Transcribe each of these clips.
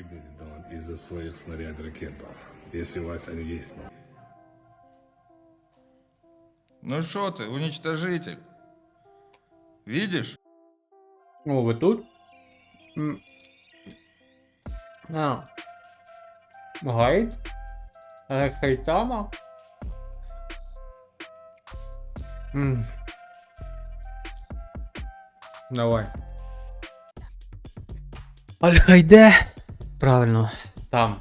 Выглядит он из-за своих снаряд ракетов, если у вас они есть. Ну что ты, уничтожитель? Видишь? О, ви тут? М. А. Гайд? Е, Хайтама? М. Давай. Альгайде. Правильно. Там.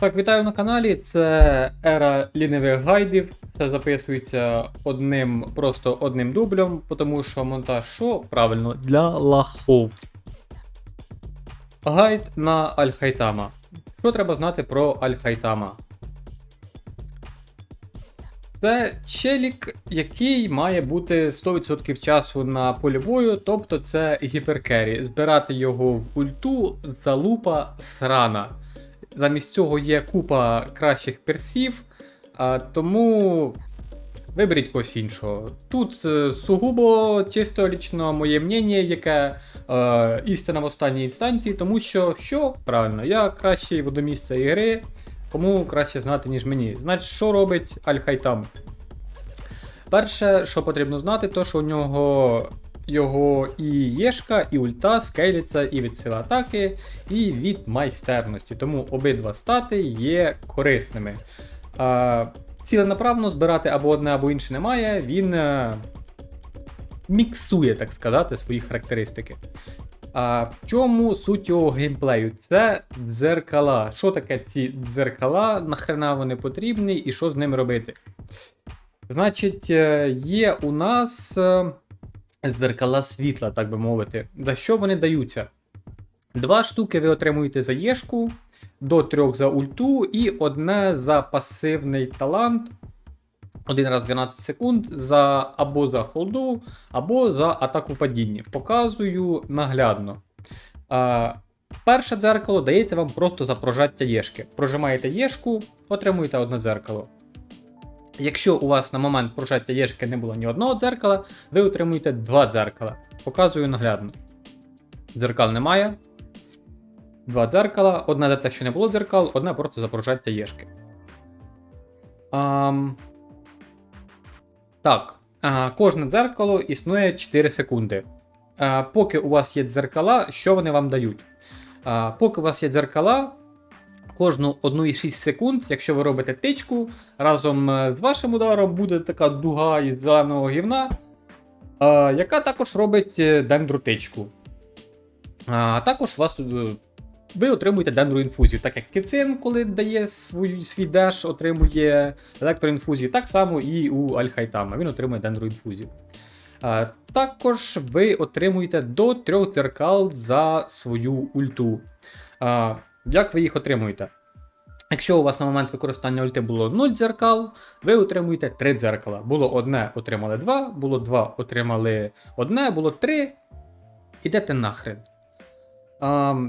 Так, вітаю на каналі. Це ера лінивих гайдів. Це записується одним, просто одним дублем, тому що монтаж що? Правильно, для лахов. Гайд на Аль-Хайтама. Що треба знати про Аль-Хайтама? Це челік, який має бути 100% часу на полі бою, тобто це гіперкері. Збирати його в ульту залупа срана. Замість цього є купа кращих персів, тому виберіть когось іншого. Тут е, сугубо чисто лічно моє мнення, яке е, істина в останній інстанції, тому що що правильно, я кращий водомісце ігри, кому краще знати, ніж мені. Значить, що робить Аль-Хайтам? Перше, що потрібно знати, то що у нього його і єшка, і ульта скейляться і від сили атаки, і від майстерності. Тому обидва стати є корисними. А, ціленаправно збирати або одне, або інше немає. Він е, міксує, так сказати, свої характеристики. А в чому суть його геймплею? Це дзеркала. Що таке ці дзеркала? Нахрена вони потрібні і що з ними робити? Значить, е, є у нас е, дзеркала світла, так би мовити. За що вони даються? Два штуки ви отримуєте за єшку, до трьох за ульту, і одне за пасивний талант. Один раз 12 секунд за або за холду, або за атаку падіння. Показую наглядно. А, перше дзеркало дається вам просто за прожаття єшки. Прожимаєте єшку, отримуєте одне дзеркало. Якщо у вас на момент прожаття єшки не було ні одного дзеркала, ви отримуєте два дзеркала. Показую наглядно. Дзеркал немає. Два дзеркала. Одне за те, що не було дзеркал, одне просто за прожаття єшки. Ам... Так. Кожне дзеркало існує 4 секунди. Поки у вас є дзеркала, що вони вам дають? Поки у вас є дзеркала, кожну 1,6 секунд, якщо ви робите тичку, разом е, з вашим ударом буде така дуга із зеленого гівна, яка також робить е, дендротичку. Також у вас. Ви отримуєте дендроінфузію, так як кицин, коли дає свою, свій деш, отримує електроінфузію, так само і у Альхайтама. Він отримує дендроінфузію. А, також ви отримуєте до трьох дзеркал за свою ульту. А, як ви їх отримуєте? Якщо у вас на момент використання ульти було 0 дзеркал, ви отримуєте 3 дзеркала. Було одне, отримали 2, було 2, отримали одне, було 3. Ідете нахрен.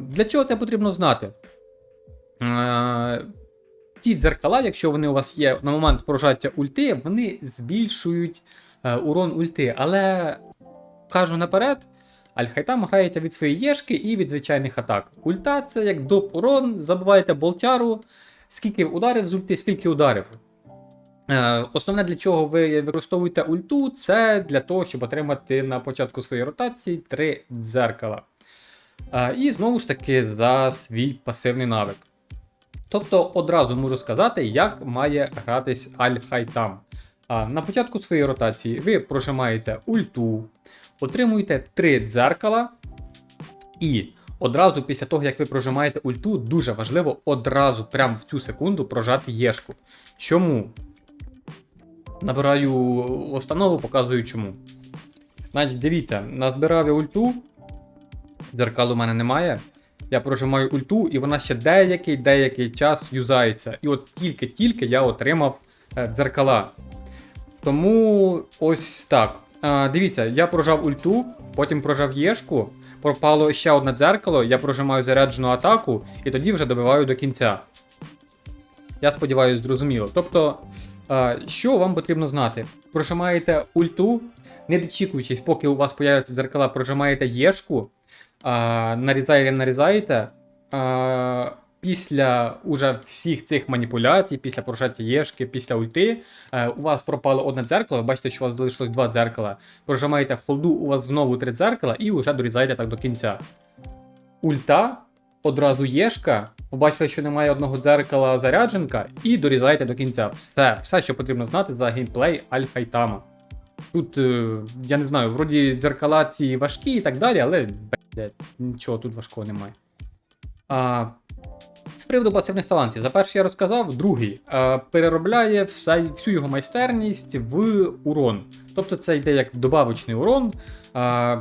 Для чого це потрібно знати? Ці дзеркала, якщо вони у вас є на момент прожаття ульти, вони збільшують е, урон ульти. Але кажу наперед, Альхайтам грається від своєї єшки і від звичайних атак. Ульта це як доп урон, забиваєте болтяру, скільки ударів з ульти, скільки ударів. Е, Основне, для чого ви використовуєте ульту, це для того, щоб отримати на початку своєї ротації 3 дзеркала. І знову ж таки за свій пасивний навик. Тобто одразу можу сказати, як має гратись Аль-Хайтам. На початку своєї ротації ви прожимаєте ульту, отримуєте 3 дзеркала, і одразу після того, як ви прожимаєте ульту, дуже важливо одразу, прямо в цю секунду, прожати єшку. Чому? Набираю установу, показую чому. Значить, дивіться, назбирав я ульту, дзеркал у мене немає. Я прожимаю ульту, і вона ще деякий деякий час юзається. І от тільки-тільки я отримав е, дзеркала. Тому ось так. А, дивіться, я прожав ульту, потім прожав єшку, пропало ще одне дзеркало, я прожимаю заряджену атаку, і тоді вже добиваю до кінця. Я сподіваюся, зрозуміло. Тобто, а, що вам потрібно знати? Прожимаєте ульту, не дочікуючись, поки у вас появляться дзеркала, прожимаєте єшку, а, нарізаєте, після уже всіх цих маніпуляцій, після прошаття єшки, після ульти, е, у вас пропало одне дзеркало. Ви бачите, що у вас залишилось два дзеркала. Прожимаєте холду, у вас знову три дзеркала, і вже дорізаєте так до кінця. Ульта, одразу єшка. Побачили, що немає одного дзеркала зарядженка, і дорізаєте до кінця. Все, все, що потрібно знати за геймплей Альхайтама. Тут, е, я не знаю, вроді дзеркала ці важкі і так далі, але блядь, нічого тут важкого немає. А, з приводу пасивних талантів, за перший я розказав, другий а, переробляє вся, всю його майстерність в урон. Тобто це йде як добавочний урон. А,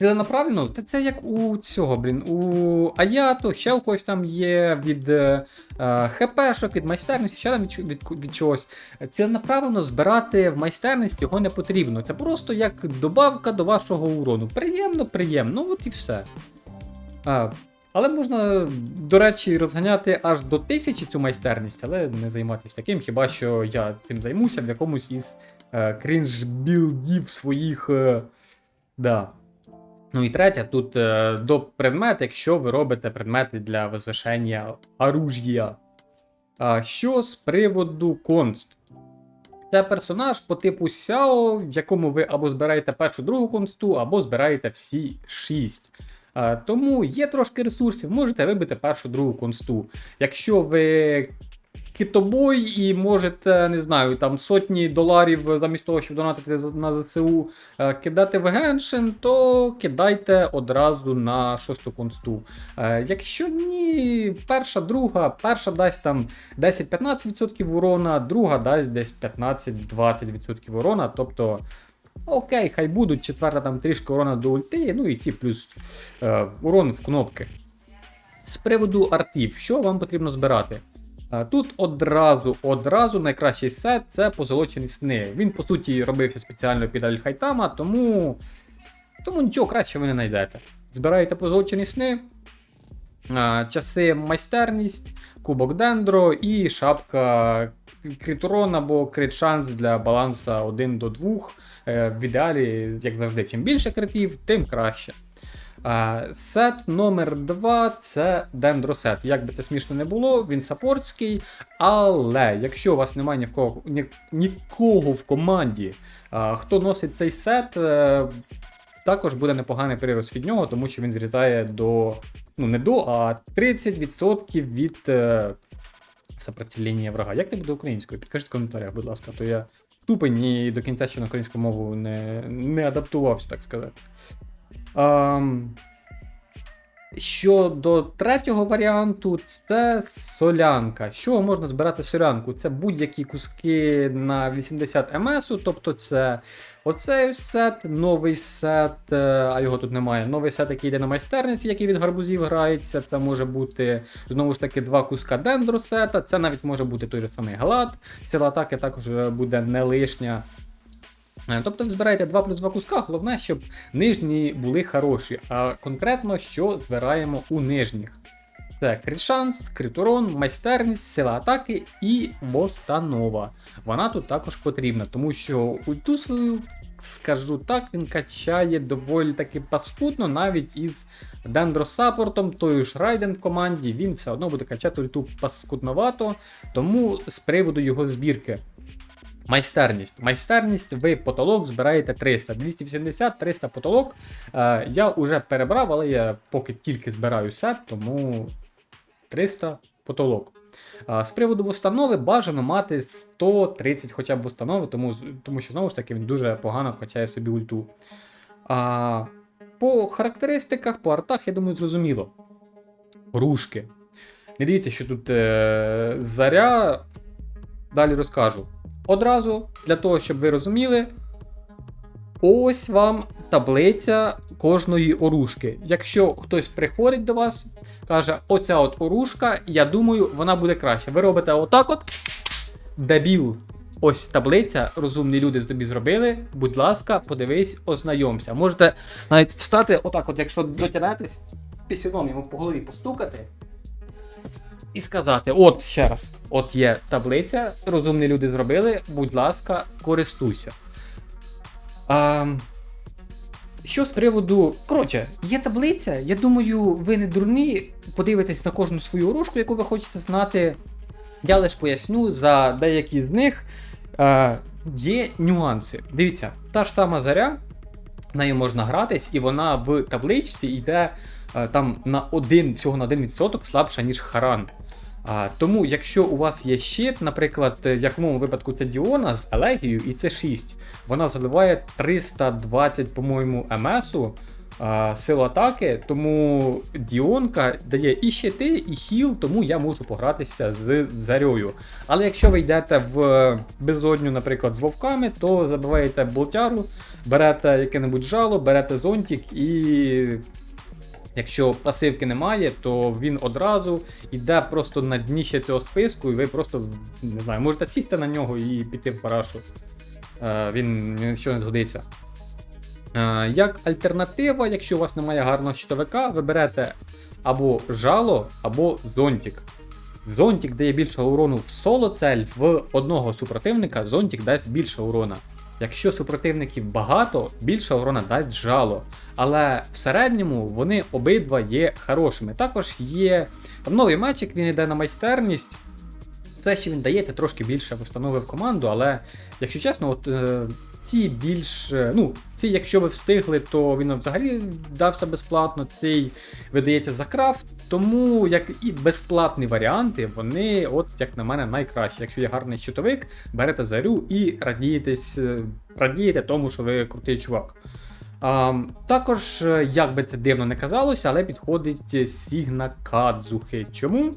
Ціленаправленно, та це як у цього, блін, у Аято, ще у когось там є від е, е, ХПшок, від майстерності, ще там від, від, від чогось. Ціленаправленно збирати в майстерність його не потрібно. Це просто як добавка до вашого урону. Приємно, приємно, ну от і все. А, але можна, до речі, розганяти аж до тисячі цю майстерність, але не займатися таким, хіба що я цим займуся в якомусь із е, крінж-білдів своїх. Е, да. Ну і третє, тут е, до предмет, якщо ви робите предмети для возвишення. А що з приводу конст? Це персонаж по типу Сяо, в якому ви або збираєте першу другу консту, або збираєте всі шість. Тому є трошки ресурсів, можете вибити першу другу консту. Якщо ви китобой і можете, не знаю, там сотні доларів замість того, щоб донатити на ЗСУ, е, кидати в Геншин, то кидайте одразу на шосту консту. Е, Якщо ні, перша, друга, перша дасть там 10-15% урона, друга дасть десь 15-20% урона. Тобто, окей, хай будуть, четверта там трішки урона до ульти, ну і ці плюс е, урон в кнопки. З приводу артів, що вам потрібно збирати? Тут одразу, одразу найкращий сет це позолочені сни. Він, по суті, робився спеціально під Альхайтама, тому, тому нічого краще ви не знайдете. Збираєте позолочені сни, часи майстерність, кубок дендро і шапка критурон або крит шанс для баланса 1 до 2. Е, В ідеалі, як завжди, чим більше критів, тим краще. Сет номер 2 це дендросет. Як би це смішно не було, він саппортський. Але якщо у вас немає ні в кого, ні, нікого в команді, хто носить цей сет, е, також буде непоганий прирост від нього, тому що він зрізає до. Ну, не до, а 30% від е, сопротивлення врага. Як це буде українською? Підкажіть в коментарях, будь ласка, то я тупень і до кінця ще на українську мову не, не адаптувався, так сказати. Ам, Щодо третього варіанту, це солянка. З чого можна збирати солянку? Це будь-які куски на 80 МС, тобто це оцей сет, новий сет, е, а його тут немає. Новий сет, який йде на майстерниці, який від гарбузів грається. Це може бути знову ж таки два куска дендросета. Це навіть може бути той же самий галат. Сила атаки також буде не лишня. Е, Тобто ви збираєте 2 плюс 2 куска, головне, щоб нижні були хороші. А конкретно, що збираємо у нижніх. Це крит-шанс, крит-урон, майстерність, сила атаки і востанова. Вона тут також потрібна, тому що ульту свою, скажу так, він качає доволі таки паскудно, навіть із дендросаппортом, тою ж Райден в команді, він все одно буде качати ульту паскудновато, тому з приводу його збірки. Майстерність. Майстерність, ви потолок збираєте 300. 280, 300 потолок. Е, я вже перебрав, але я поки тільки збираю сет, тому 300 потолок. А, з приводу установи бажано мати 130 хоча б установи, тому, тому що знову ж таки він дуже погано качає собі ульту. А, по характеристиках, по артах, я думаю, зрозуміло. Рушки. Не дивіться, що тут е, заря. Далі розкажу. Одразу, для того, щоб ви розуміли, ось вам таблиця кожної оружки. Якщо хтось приходить до вас, каже, оця от оружка, я думаю, вона буде краще. Ви робите отак от. Дебіл. Ось таблиця, розумні люди з тобі зробили. Будь ласка, подивись, ознайомся. Можете навіть встати, отак, от, якщо дотянетесь, пісюном йому по голові постукати. І сказати: от ще раз, от є таблиця, розумні люди зробили, будь ласка, користуйся. А, що з приводу. Коротше, є таблиця. Я думаю, ви не дурні, подивитесь на кожну свою рожку, яку ви хочете знати. Я лише поясню, за деякі з них е, є нюанси. Дивіться, та ж сама заря, нею можна гратись, і вона в табличці йде там на один, всього на 1% слабша, ніж Харан. А, тому, якщо у вас є щит, наприклад, е, в моєму випадку це Діона з Елегією, і це 6, вона заливає 320, по-моєму, МСу сил атаки, тому Діонка дає і щити, і хіл, тому я можу погратися з Зарьою. Але якщо ви йдете в безодню, наприклад, з вовками, то забиваєте болтяру, берете яке-небудь жало, берете зонтик і. Якщо пасивки немає, то він одразу йде просто на дніще цього списку, і ви просто не знаю, можете сісти на нього і піти в парашу. Е, він нічого не згодиться. Е, як альтернатива, якщо у вас немає гарного щитовика, ви берете або жало, або зонтик. Зонтик дає більше урону в соло цель, в одного супротивника зонтик дасть більше урона. Якщо супротивників багато, більше урона дасть жало. Але в середньому вони обидва є хорошими. Також є там новий матчик, він йде на майстерність. Все, що він дає, це трошки більше встановив команду, але якщо чесно, от е, ці більш. е, Ну, ці, якщо ви встигли, то він взагалі дався безплатно. Цей видається за крафт. Тому як і безплатні варіанти, вони, от як на мене, найкращі. Якщо є гарний щитовик, берете зарю і радієтесь, е, радієте тому, що ви крутий чувак. А, також, е, як би це дивно не казалося, але підходить Сігна Кадзухи. Чому?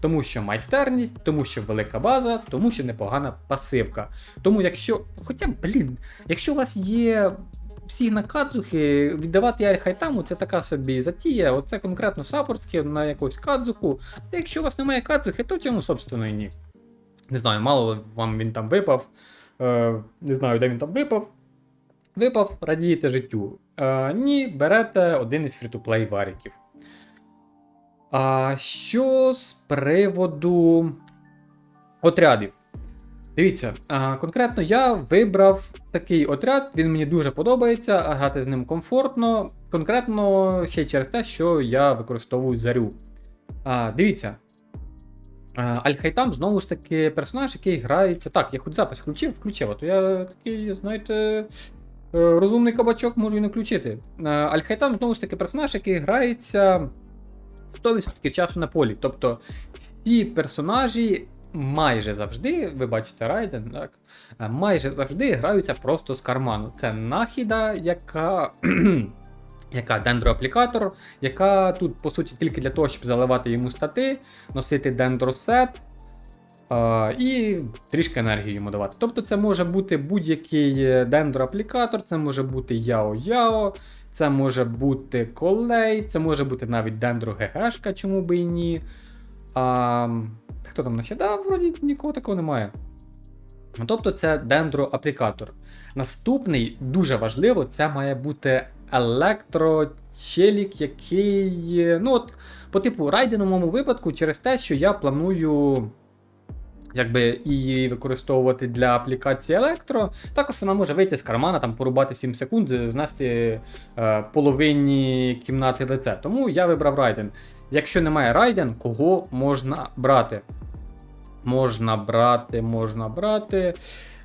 Тому що майстерність, тому що велика база, тому що непогана пасивка. Тому якщо. Хоча, блін, якщо у вас є. Сігна Кадзухи, віддавати Альхайтаму це така собі затія. Оце конкретно саппортське на якусь кадзуху. А якщо у вас немає кадзухи, то чому, собственно, і ні. Не знаю, мало вам він там випав. Е, не знаю, де він там випав. Випав, радієте життю. Е, ні, берете один із фрі-то-плей варіків. А що з приводу отрядів? Дивіться, а, конкретно я вибрав такий отряд, він мені дуже подобається, грати з ним комфортно. Конкретно ще через те, що я використовую зарю. А, Дивіться. Аль-Хайтам знову ж таки персонаж, який грається. Так, я хоч запис включив, включив, а то я такий, знаєте, е, розумний кабачок можу і не включити. Аль-Хайтам знову ж таки персонаж, який грається 100% часу на полі. Тобто всі персонажі майже завжди, ви бачите Райден, так? е, Майже завжди граються просто з карману. Це нахіда, яка. Яка дендроаплікатор, яка тут, по суті, тільки для того, щоб заливати йому стати, носити дендросет а, і трішки енергії йому давати. Тобто це може бути будь-який е, дендроаплікатор, це може бути Яо-Яо, це може бути колей, це може бути навіть дендро ГГшка, чому би і ні. А, хто там насідав? Вроді нікого такого немає. Тобто це дендроаплікатор. Наступний, дуже важливо, це має бути електрочелік, який. Ну, от, по типу райденому випадку, через те, що я планую. Якби її використовувати для аплікації електро, також вона може вийти з кармана, там порубати 7 секунд, знести е, половині кімнати лице. Тому я вибрав Райден. Якщо немає Райден, кого можна брати? Можна брати, можна брати.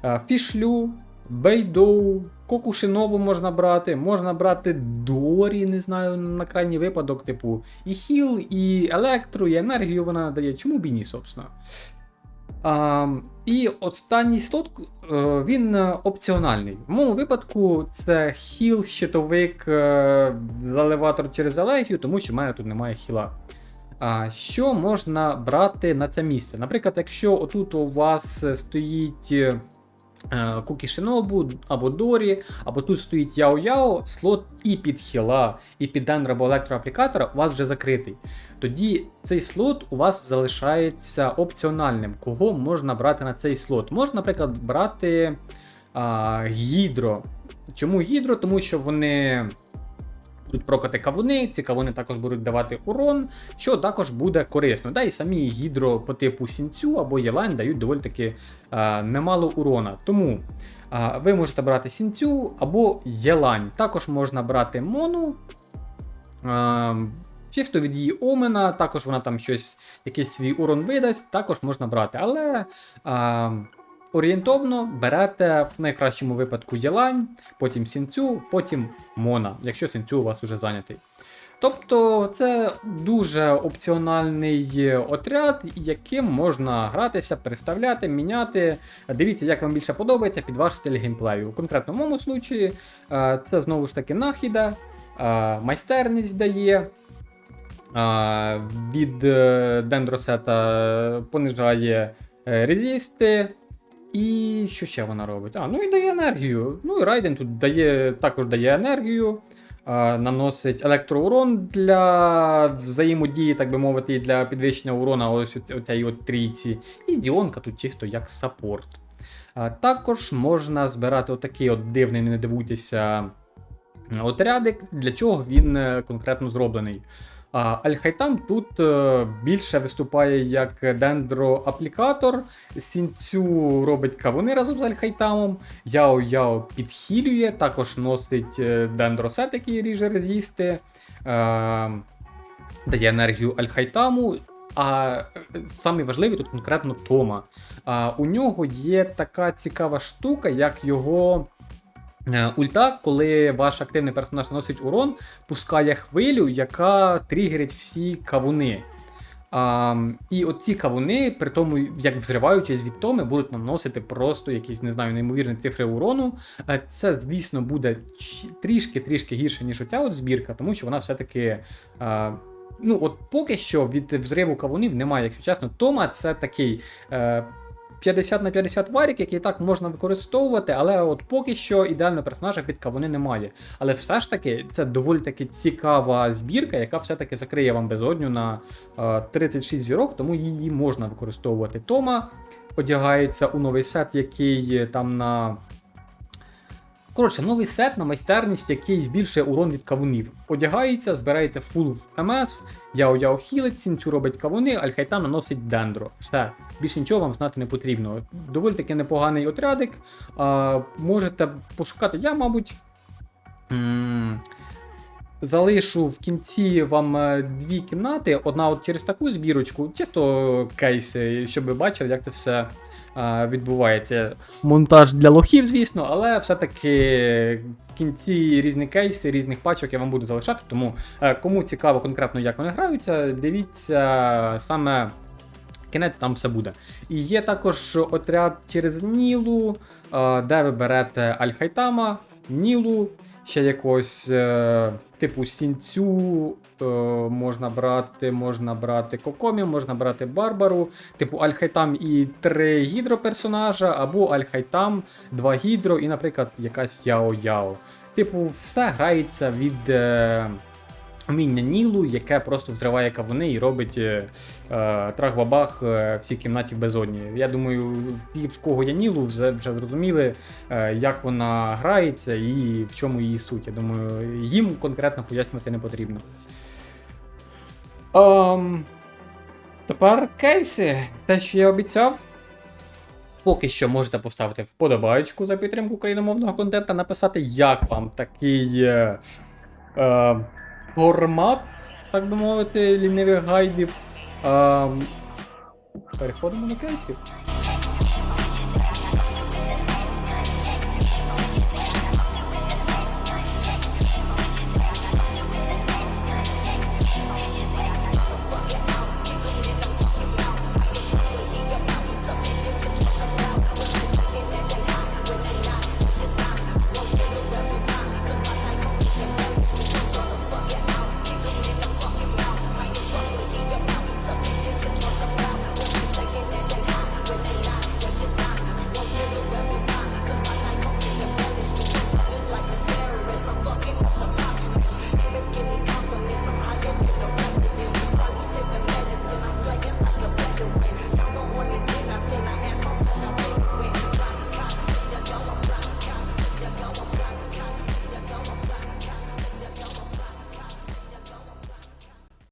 е, Фішлю, Бейдоу, Кокушинову можна брати, можна брати Дорі, не знаю, на крайній випадок, типу, і хіл, і електро, і енергію вона надає. Чому б і ні, собственно. І останній слот е, він е, опціональний. В моєму випадку це хіл, щитовик, е, заливатор через алегію, тому що в мене тут немає хіла. Що можна брати на це місце? Наприклад, якщо отут у вас е, стоїть е, Кукі Шинобу або Дорі, або тут стоїть Яо-Яо, слот і під хіла, і під дендро або електроаплікатора у вас вже закритий. Тоді цей слот у вас залишається опціональним. Кого можна брати на цей слот? Можна, наприклад, брати а, гідро. Чому гідро? Тому що вони прокати кавуни, ці кавуни також будуть давати урон, що також буде корисно. Да, і самі гідро по типу сінцю або єлань дають доволі таки е, немало урона. Тому е, ви можете брати сінцю або єлань. Також можна брати мону. Е, Чисто від її омена, також вона там щось, якийсь свій урон видасть, також можна брати. Але а, орієнтовно берете в найкращому випадку Єлань, потім сінцю, потім Мона, якщо сінцю у вас уже зайнятий. Тобто це дуже опціональний отряд, яким можна гратися, переставляти, міняти. Дивіться, як вам більше подобається під ваш стиль геймплею. У конкретно моєму случаї е, це знову ж таки нахіда, е, майстерність дає. Від е, дендросета понижає резисти. І що ще вона робить? А, ну і дає енергію. Ну і Райден тут дає, також дає енергію, а, наносить електроурон для взаємодії, так би мовити, і для підвищення урона ось оцій от трійці. І Діонка тут чисто як саппорт. А, також можна збирати отакий от дивний, не дивуйтеся, отрядик, для чого він е, конкретно зроблений. Альхайтам тут е, більше виступає як дендроаплікатор. Сінцю робить кавуни разом з Альхайтамом. Яо Яо підхилює, також носить е, дендросет, який ріже резісти. Е, дає енергію Альхайтаму. А е, самий важливий тут конкретно Тома. А, у нього є така цікава штука, як його. Е, Ульта, коли ваш активний персонаж наносить урон, пускає хвилю, яка тригерить всі кавуни. А, і оці кавуни, при тому, як взриваючись від томи, будуть наносити просто якісь, не знаю, неймовірні цифри урону. Е, Це, звісно, буде трішки-трішки гірше, ніж оця от збірка, тому що вона все-таки. А, ну, от поки що від взриву кавунів немає, якщо чесно. Тома це такий. Е, 50 на 50 варік, який так можна використовувати, але от поки що ідеального персонажа під кавуни немає. Але все ж таки це доволі таки цікава збірка, яка все-таки закриє вам безодню на е, 36 зірок, тому її можна використовувати. Тома одягається у новий сет, який е, там на. Коротше, новий сет на майстерність, який збільшує урон від кавунів. Одягається, збирається фул МС, Яо Яо хілить, Сінцю робить кавуни, Альхайтам наносить дендро. Все, більше нічого вам знати не потрібно. Доволі таки непоганий отрядик. А, можете пошукати. Я, мабуть. Залишу в кінці вам е, дві кімнати, одна от через таку збірочку, чисто кейси, щоб ви бачили, як це все відбувається. Монтаж для лохів, звісно, але все-таки в кінці різні кейси, різних пачок я вам буду залишати. Тому е, кому цікаво конкретно, як вони граються, дивіться саме. Кінець там все буде. І є також отряд через Нілу, е, де ви берете Альхайтама, Нілу, ще якогось е, типу Сінцю, е, можна брати, можна брати Кокомі, можна брати Барбару, типу Альхайтам і три гідро персонажа, або Альхайтам, два гідро, і, наприклад, якась Яо-Яо. Типу, все грається від. Е, Вміння Нілу, яке просто взриває кавуни і робить е, е, трах-бабах е, всій кімнаті в безодні. Я думаю, ті, в кого є Нілу, вже, вже зрозуміли, е, як вона грається і в чому її суть. Я думаю, їм конкретно пояснювати не потрібно. Ем, тепер кейси. Те, що я обіцяв. Поки що можете поставити вподобайку за підтримку україномовного контенту, написати, як вам такий. Е, е, формат, так би мовити, лінивих гайдів. А, переходимо до кейсів.